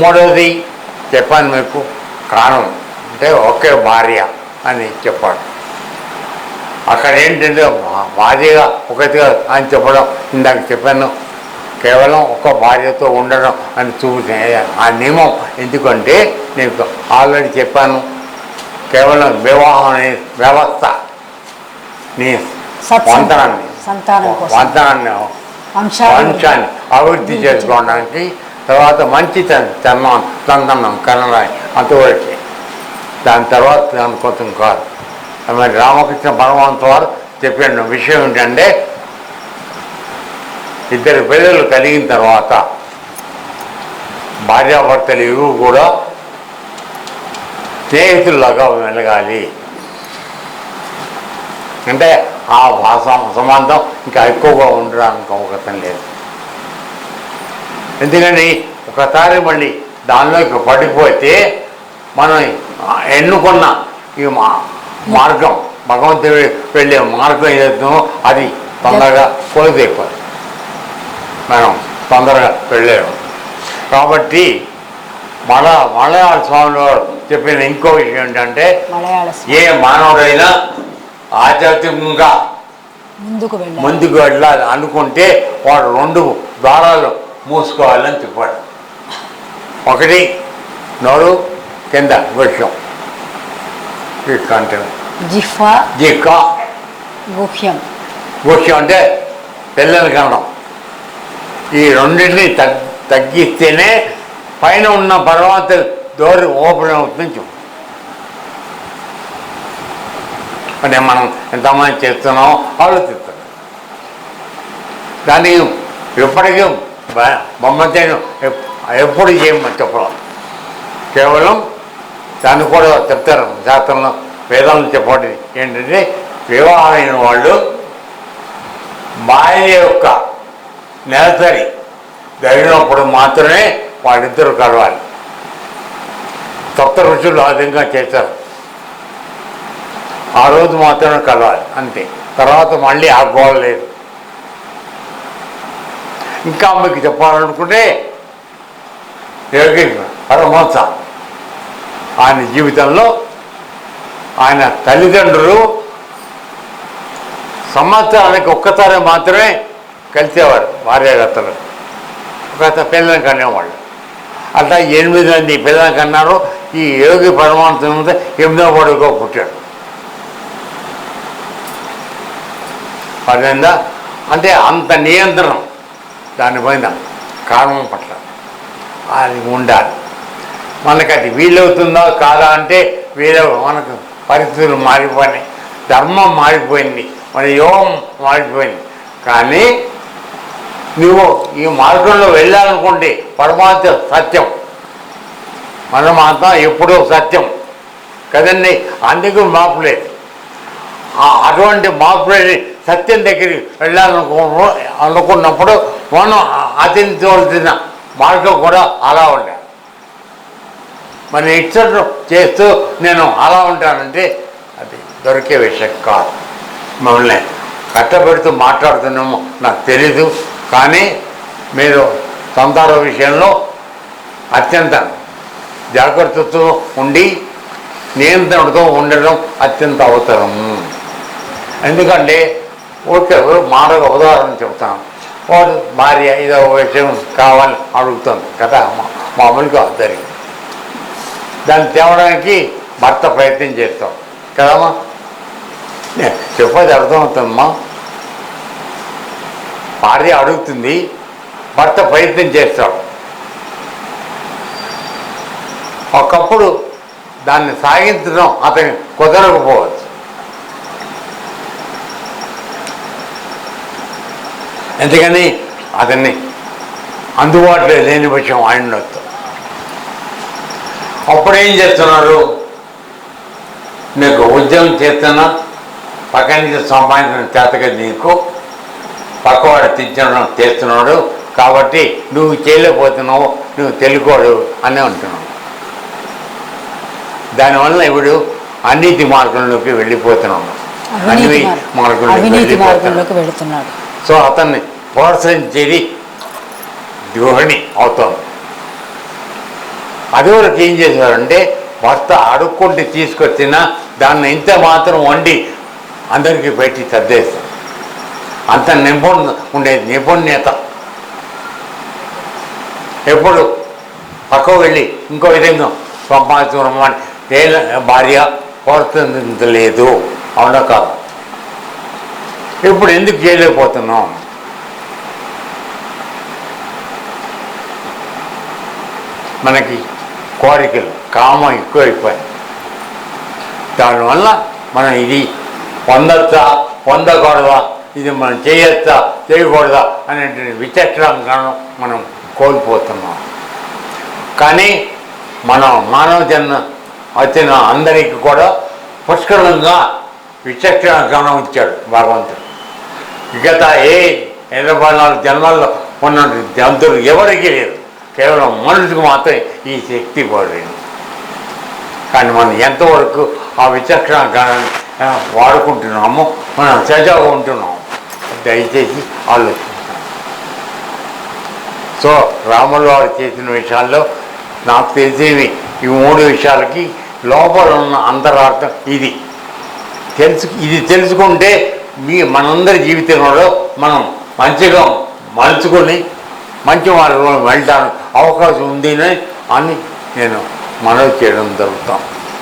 మూడవది చెప్పాను మీకు కారణం అంటే ఒకే భార్య అని చెప్పాడు. అక్కడ ఏంటంటే భార్యగా ఒకటిగా అని చెప్పడం ఇందాక చెప్పాను కేవలం ఒక భార్యతో ఉండడం అని చూసే ఆ నియమం ఎందుకంటే నేను ఆల్రెడీ చెప్పాను కేవలం వివాహం అనే వ్యవస్థ నీ సత్సంతానం వంతనాన్ని సంతానం కోసం. వంతనాన్ని వంశాలు వంశాన్ని అభివృద్ధి చేసుకోవడానికి తర్వాత మంచి చర్మం చందనం కన్నడాయి అంతవరకు. దాని తర్వాత దాని కొంచెం కాదు. మరి రామకృష్ణ పరమహంస వారు చెప్పిన విషయం ఏంటంటే ఇద్దరు పిల్లలు కలిగిన తర్వాత భార్యాభర్తలు ఇవి కూడా స్నేహితుల్లాగా మెలగాలి. అంటే ఆ భాష సంబంధం ఇంకా ఎక్కువగా ఉండడానికి అవకాశం లేదు. ఎందుకని ఒకసారి మళ్ళీ దానిలోకి పడిపోతే మనం ఎన్నుకున్న ఈ మా మార్గం భగవంతుడి వెళ్ళే మార్గం ఏదో అది తొందరగా కోల్పోయిపోతుంది మనం తొందరగా వెళ్ళలేము. కాబట్టి మల మలయాళ స్వామి వారు చెప్పిన ఇంకో విషయం ఏంటంటే ఏ మానవుడైనా ఆధ్యాత్మికంగా ముందుకు వెళ్ళాలి అనుకుంటే వాడు రెండు ద్వారాలు మూసుకోవాలని చెప్పాడు ఒకటి నోరు కింద విషయం అంటే జిఫా జిక్క గుహ్యం. విషయం అంటే పిల్లలు కనడం ఈ రెండింటిని తగ్ తగ్గిస్తేనే పైన ఉన్న పర్వాత డోర్ ఓపెన్ అవుతుంది అంటే మనం ఎంతమంది చేస్తున్నామో ఆలోచిస్తున్నాం దాన్ని ఎప్పటికీ బ- ఎప్పుడు చేయమని చెప్పడం కేవలం దాన్ని కూడా చెప్తారు. శాస్త్రంలో వేదాలను చెప్పండి. ఏంటంటే వివాహమైన వాళ్ళు భార్య యొక్క నెలసరి జరిగినప్పుడు మాత్రమే వాళ్ళిద్దరూ కలవాలి. సప్త ఋషులు ఆ విధంగా చేశారు. ఆ రోజు మాత్రమే కలవాలి. అంతే. తర్వాత మళ్ళీ ఆ గోడ లేదు. ఇంకా మీకు చెప్పాలనుకుంటే యోగి పరమహంస ఆయన జీవితంలో ఆయన తల్లిదండ్రులు సంవత్సరానికి ఒక్కసారి మాత్రమే కలిసేవారు భార్యాభర్తలు. ఒక పిల్లలు కనేవాళ్ళు. అట్లా ఎనిమిది మంది పిల్లలు కన్నారు. ఈ యోగి పరమాత్మ ఎనిమిదో పడుకో పుట్టాడు. అదేందా? అంటే అంత నియంత్రణం. దానిపైన కారణం పట్ల. అది ఉండాలి. మనకి అది వీలవుతుందా కాదా అంటే వీలు మనకు పరిస్థితులు మారిపోయినాయి. ధర్మం మారిపోయింది. మన యోగం మారిపోయింది. కానీ నువ్వు ఈ మార్గంలో వెళ్ళాలనుకుంటే పరమాత్మ సత్యం. పరమాత్మ ఎప్పుడో సత్యం. కదండి? అందుకు మార్పు లేదు అటువంటి మార్పు సత్యం దగ్గరికి వెళ్ళాలనుకు అనుకున్నప్పుడు మనం ఆచరించవలసిన మార్గం కూడా అలా ఉండాలి మన ఇచ్చట్లు చేస్తూ నేను అలా ఉంటానంటే అది దొరికే విషయం కాదు. మమ్మల్ని కట్టబెడుతూ మాట్లాడుతున్నాము నాకు తెలీదు. కానీ మీరు సంతాన విషయంలో అత్యంత జాగ్రత్తతో ఉండి నియంత్రణతో ఉండడం అత్యంత అవసరం. ఎందుకంటే ఓకే మారక ఉదాహరణ చెప్తాను వాడు భార్య ఇదో విషయం కావాలి అడుగుతుంది. కదా మామూలుగా జరిగింది దాన్ని తేవడానికి భర్త ప్రయత్నం చేస్తాం. కదమ్మా? చెప్పేది అర్థమవుతుందమ్మా? భార్య అడుగుతుంది భర్త ప్రయత్నం చేస్తాడు. ఒకప్పుడు దాన్ని సాగించడం అతని కుదరకపోవచ్చు. ఎందుకని? అతన్ని అందుబాటులో లేని విషయం ఆయన అప్పుడు ఏం చేస్తున్నారు? నీకు ఉద్యోగం చేస్తున్నా పక్క నుంచి సంపాదించిన చేతగా నీకు పక్కవాడు తెచ్చడం చేస్తున్నాడు కాబట్టి నువ్వు చేయలేకపోతున్నావు నువ్వు తెలుకోడు అని అంటున్నావు దానివల్ల ఇప్పుడు అన్నిటి మార్గంలోకి వెళ్ళిపోతున్నావు అన్ని మార్గం. మార్గంలోకి వెళుతున్నాడు. సో అతన్ని ప్రోత్సహించేది అవుతాం. అవుతుంది అదివరకు ఏం చేశారంటే భర్త అడుక్కుంటే తీసుకొచ్చినా దాన్ని ఇంత మాత్రం వండి అందరికీ పెట్టి సర్దేస్తారు అంత నిపుణ ఉండేది నిపుణ్యత. ఎప్పుడు పక్క వెళ్ళి ఇంకో విధంగా సంపాదించుకున్నామని భార్య కోరుతుంది అవునా కాదు? ఇప్పుడు ఎందుకు చేయలేకపోతున్నాం మనకి కోరికలు కామం ఎక్కువైపోయాయి దానివల్ల మనం ఇది పొందొచ్చా పొందకూడదా ఇది మనం చేయొచ్చా చేయకూడదా అనేటువంటి విచక్షణగా మనం కోల్పోతున్నాం. కానీ మనం మానవ జన్మ వచ్చిన అందరికీ కూడా పుష్కలంగా విచక్షణ గణం ఇచ్చాడు భగవంతుడు. గత ఏ ఎనభై నాలుగు జన్మల్లో ఉన్న జంతువులు ఎవరికీ లేదు కేవలం మనుషులకు మాత్రమే ఈ శక్తి పడింది కానీ మనం ఎంతవరకు ఆ విచక్షణ వాడుకుంటున్నామో మనం సజావుగా ఉంటున్నాం దయచేసి ఆలోచించాం సో రాములు వారు చేసిన విషయాల్లో నాకు తెలిసేవి ఈ మూడు విషయాలకి లోపల ఉన్న అంతరార్థం ఇది. తెలుసు ఇది తెలుసుకుంటే మీ మనందరి జీవితంలో మనం మంచిగా మలుచుకొని మంచి మార్గంలో వెళ్ళడానికి అవకాశం ఉంది అని నేను మనవి చేయడం జరుగుతాం.